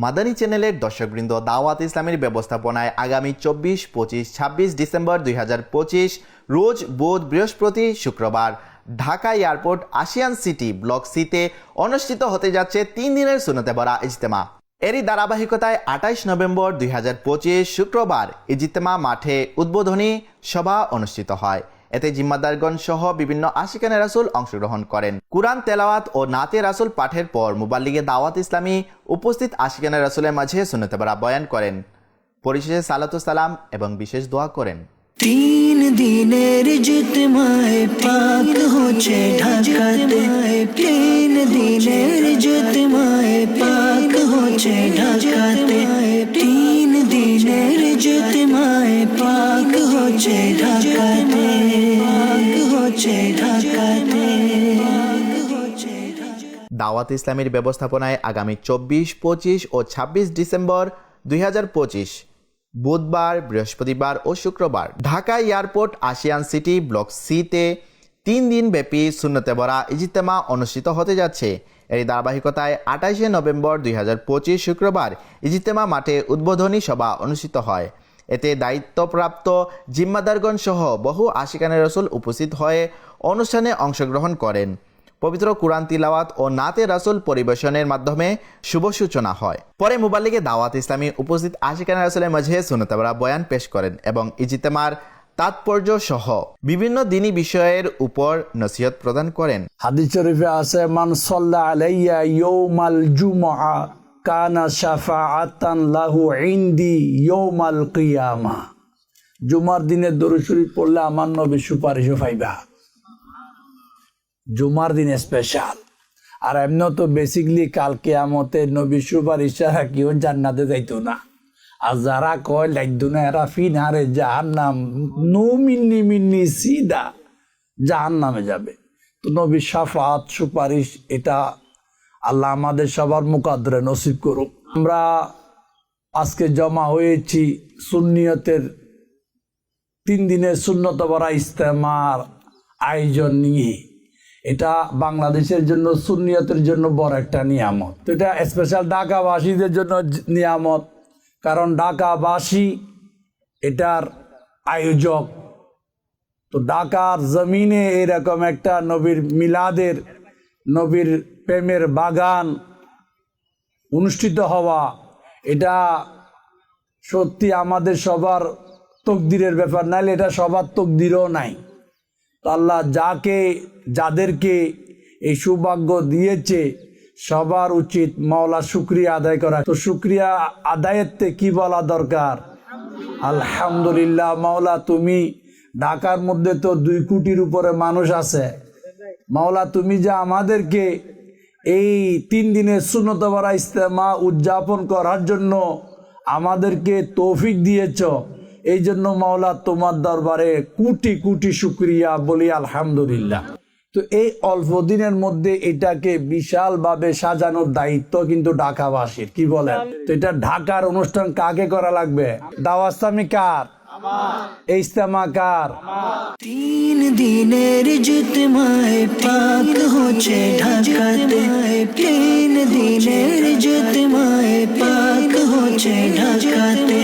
মাদানী চ্যানেলের দর্শকবৃন্দ, দাওয়াত ইসলামের ব্যবস্থাপনায় আগামী চব্বিশ, পঁচিশ, ছাব্বিশ ডিসেম্বর দু হাজার পঁচিশ, রোজ বুধ, বৃহস্পতি, শুক্রবার Dhaka airport, Ashiyan city, block সিতে অনুষ্ঠিত হতে যাচ্ছে তিন দিনের সুনতে বরা ইজতেমা। এরই ধারাবাহিকতায় আঠাইশ নভেম্বর দুই হাজার পঁচিশ, শুক্রবার ইজতেমা মাঠে উদ্বোধনী সভা অনুষ্ঠিত হয়। এতে জিম্মাদারগণ সহ বিভিন্ন আশিকানে রাসুল অংশগ্রহণ করেন। কুরআন, তেলাওয়াত ও নাতে রাসুল পাঠের পর মুবাল্লিগে দাওয়াত ইসলামী উপস্থিত আশিকানে রাসুলের মাঝে সুনতে বয়ান করেন। পরিশেষে সালাতু সালাম এবং বিশেষ দোয়া করেন। তিন দিনের জুতমায় পাক হচ্ছে ঢাকাতে। তিন দিনের জুতমায় পাক হচ্ছে ঢাকাতে। তিন দিনের জুতমায় পাক হচ্ছে ঢাকাতে। পাক হচ্ছে ঢাকাতে। দাওয়াত ইসলামের ব্যবস্থাপনায় আগামী চব্বিশ, পঁচিশ ও ছাব্বিশ ডিসেম্বর দুই হাজার পঁচিশ। বুধবার, বৃহস্পতিবার ও শুক্রবার Dhaka airport, Ashiyan city block সিতে তিন দিন ব্যাপী শূন্যতে ভরা ইজিতেমা অনুষ্ঠিত হতে যাচ্ছে। এর ধারাবাহিকতায় আঠাশে নভেম্বর দুই হাজার পঁচিশ শুক্রবার ইজিতেমা মাঠে উদ্বোধনী সভা অনুষ্ঠিত হয়। এতে দায়িত্বপ্রাপ্ত জিম্মাদারগণ সহ বহু আশিকানের রসুল উপস্থিত হয়ে অনুষ্ঠানে অংশগ্রহণ করেন। পবিত্র কুরআন তিলাওয়াত ও নাতে রাসুল পরিবেশনের মাধ্যমে শুভ সূচনা হয়। পরে মুবাল্লিগে দাওয়াত ইসলামী উপস্থিত আশিকান রাসুলের মাঝে সুনতাবরা বয়ান পেশ করেন এবং ইজিতেমার তাৎপর্য সহ বিভিন্ন দিনী বিষয়ের উপর নসিহত প্রদান করেন। হাদিস শরীফে আছে, মান সাল্লা আলাইয়া ইয়াউমাল জুমআ কানা শাফাআতান লাহু ইনদি ইয়াউমাল কিয়ামা। জুমার দিনে দরুদ শরীফ পড়লে আমার নবী সুপারিশও পাইবা। জুমার দিনে স্পেশাল আর এমনি তো বেসিকলি কালকে আমতে নবী সুপারিশ ছাড়া কেউ জান্নাতে যাইতো না। আর যারা কয় লাগতো না এরা ফিনারে যাহার নাম নু মিন্নি মিন্নি সিদা জাহান নামে যাবে। তো নবী সাফাত, সুপারিশ, এটা আল্লাহ আমাদের সবার মুকাদ্রে নসিব করুক। আমরা আজকে জমা হয়েছি সুন্নিয়তের তিন দিনের শূন্যত বরা ইস্তেমার আয়োজন নিয়ে। এটা বাংলাদেশের জন্য, সুন্নিয়তের জন্য বড় একটা নিয়ামত। তো এটা স্পেশাল ঢাকাবাসীদের জন্য নিয়ামত। কারণ ঢাকাবাসী এটার আয়োজক। তো ঢাকার জমিনে এরকম একটা নবীর মিলাদের, নবীর প্রেমের বাগান অনুষ্ঠিত হওয়া, এটা সত্যি আমাদের সবার তকদিরের ব্যাপার। নাইলে এটা সবার তকদিরও নাই। আল্লাহ যাকে, যাদেরকে এই সৌভাগ্য দিয়েছে, সবার উচিত মাওলা শুক্রিয়া আদায় করা। তো শুক্রিয়া আদায়েরতে কি বলা দরকার? আলহামদুলিল্লাহ মাওলা, তুমি ঢাকার মধ্যে তো দুই কোটির উপরে মানুষ আছে। মাওলা, তুমি যে আমাদেরকে এই তিন দিনের শূন্যতবরা ইস্তেমা উদযাপন করার জন্য আমাদেরকে তৌফিক দিয়েছ। এই জন্য মাওলা তোমার দরবারে কোটি কোটি শুক্রিয়া বলি আলহামদুলিল্লাহ। তো এই অল্প দিনের মধ্যে এটাকে বিশালভাবে সাজানোর দায়িত্ব কিন্তু ঢাকাবাসীর কি বলেন? তো এটা ঢাকার অনুষ্ঠান কাকে করা লাগবে? দাওয়াস্তামি কার? তিন দিনের জুতমায় পাক হচ্ছে ঢাকাতে। তিন দিনের জুতমায় পাক হচ্ছে ঢাকাতে।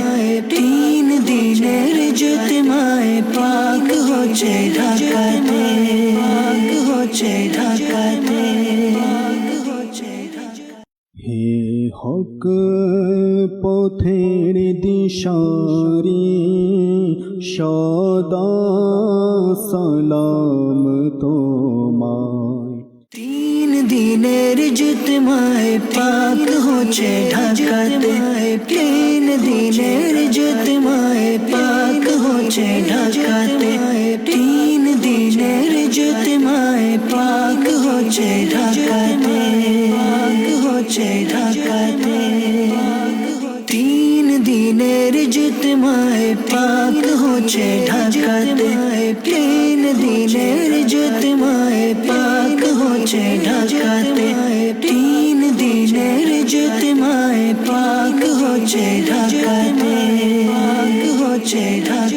তিন দিনের জুতমায় পাক হচ্ছে ঢাকাতে পাক হচ্ছে ঢাকাতে পাক হচ্ছে ঢাকাতে। হে হক পথের দিশারি সদা সালাম তোমায়। তিন দিনের জুতমায় পাক হচ্ছে ঢাকাতে তিন দিনের হচ্ছে ঢাকাতে তিন দিনের জুতমায় পাক হচ্ছে ঢাকাতে, পাক হচ্ছে ঢাকাতে। তিন দিনের জুতমায় পাক হচ্ছে ঢাকাতে, তিন দিনের জুতমায় পাক হচ্ছে ঢাকাতে। তিন দিনের জুতমায় পাক হচ্ছে ঢাকাতে, পাক হচ্ছে ঢাকাতে।